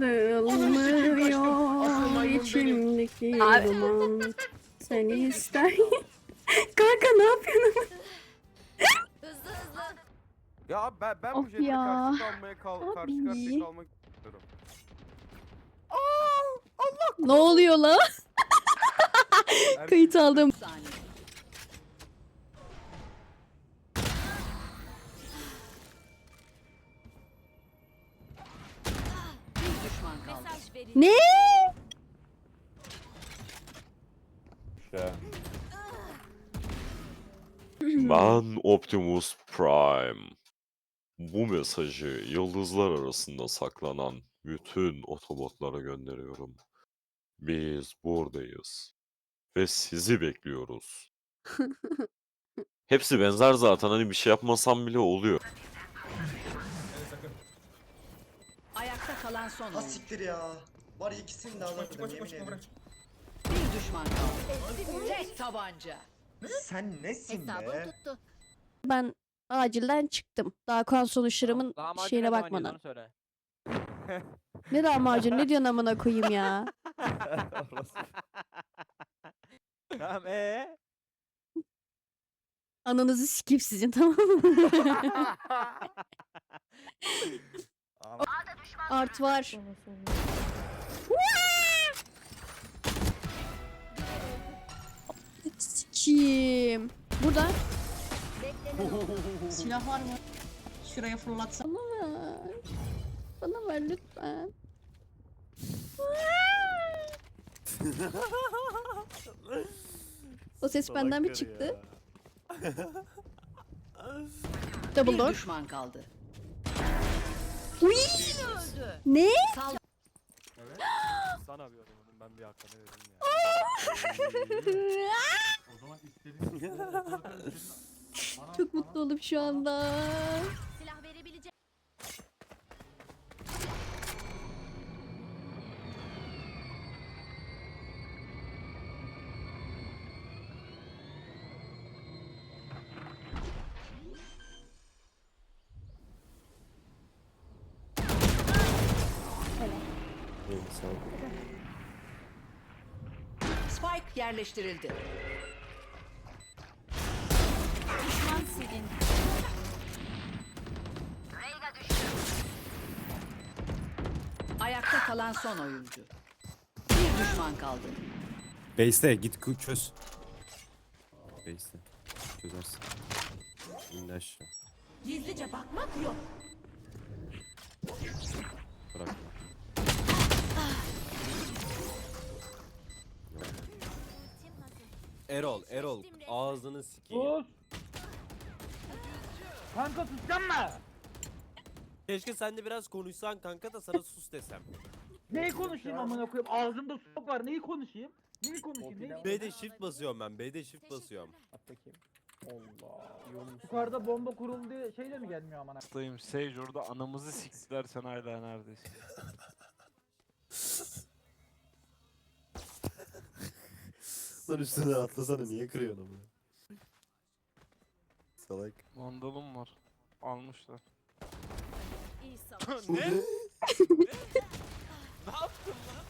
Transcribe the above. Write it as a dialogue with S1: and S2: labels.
S1: Dağılmıyor içimdeki
S2: Abi.
S1: duman. Seni ister. Kanka ne yapıyorsun?
S2: Hızlı hızlı.
S3: Ya abi ben, ben
S1: Of
S3: bu jetle
S1: ya.
S3: karşı kalmaya kal karşı
S1: Abi.
S3: karşıya kalmak istiyorum.
S1: Ne oluyor la? Kayıt aldım.
S2: Saniye. Kaldı. Mesaj verin.
S1: Ne?
S4: Ben Optimus Prime. Bu mesajı yıldızlar arasında saklanan bütün otobotlara gönderiyorum. Biz buradayız. Ve sizi bekliyoruz. Hepsi benzer zaten hani bir şey yapmasam bile oluyor.
S2: Ayakta kalan son
S5: Ha siktir ya. Var ya ikisini de alırdım yemin ederim.
S2: Bir düşman kaldı. Tek tabanca.
S5: Sen nesin be?
S2: tuttu.
S1: Ben acilden çıktım. Daha kan sonuçlarımın
S6: Lahmacun
S1: şeyine
S6: ne zaman
S1: bakmadan.
S6: söyle.
S1: Ne lahmacun ne diyorsun amına koyayım ya.
S6: Tamam ee?
S1: Ananızı sikeyim sizin tamam mı? Art var. Sikiyim. Burada.
S7: Silah var mı? Şuraya fırlatsam.
S1: Bana ver. Bana ver lütfen. o ses benden mi çıktı? Double
S2: Bir
S1: door.
S2: düşman kaldı.
S1: Ne?
S2: Sal
S6: Sana bir adamım ben bir hakkını vereyim ya.
S1: Çok mutlu oldum şu anda.
S2: silah verebilecek. Spike yerleştirildi. Düşman silin. Ayakta kalan son oyuncu. Bir düşman kaldı.
S8: Base'te git çöz. Base'te. Çözersin. İndi aşağı.
S2: Gizlice bakmak yok.
S9: Erol, Erol ağzını sikeyim.
S6: Sus! Kanka susacağım mı?
S9: Keşke sen de biraz konuşsan kanka da sana sus desem.
S6: Neyi konuşayım amına koyayım? Ağzımda su var. Neyi konuşayım? Neyi konuşayım? Neyi?
S9: B'de shift basıyorum ben. B'de shift basıyorum.
S6: At bakayım. Allah. Yukarıda bomba kuruldu diye şeyle mi gelmiyor amına?
S10: Dayım Sage orada anamızı siktiler sen hala neredesin?
S8: Lan üstüne atlasana niye kırıyorsun onu? Salak.
S10: Vandalım var. Almışlar.
S2: İyi savaş.
S9: ne? ne yaptın lan?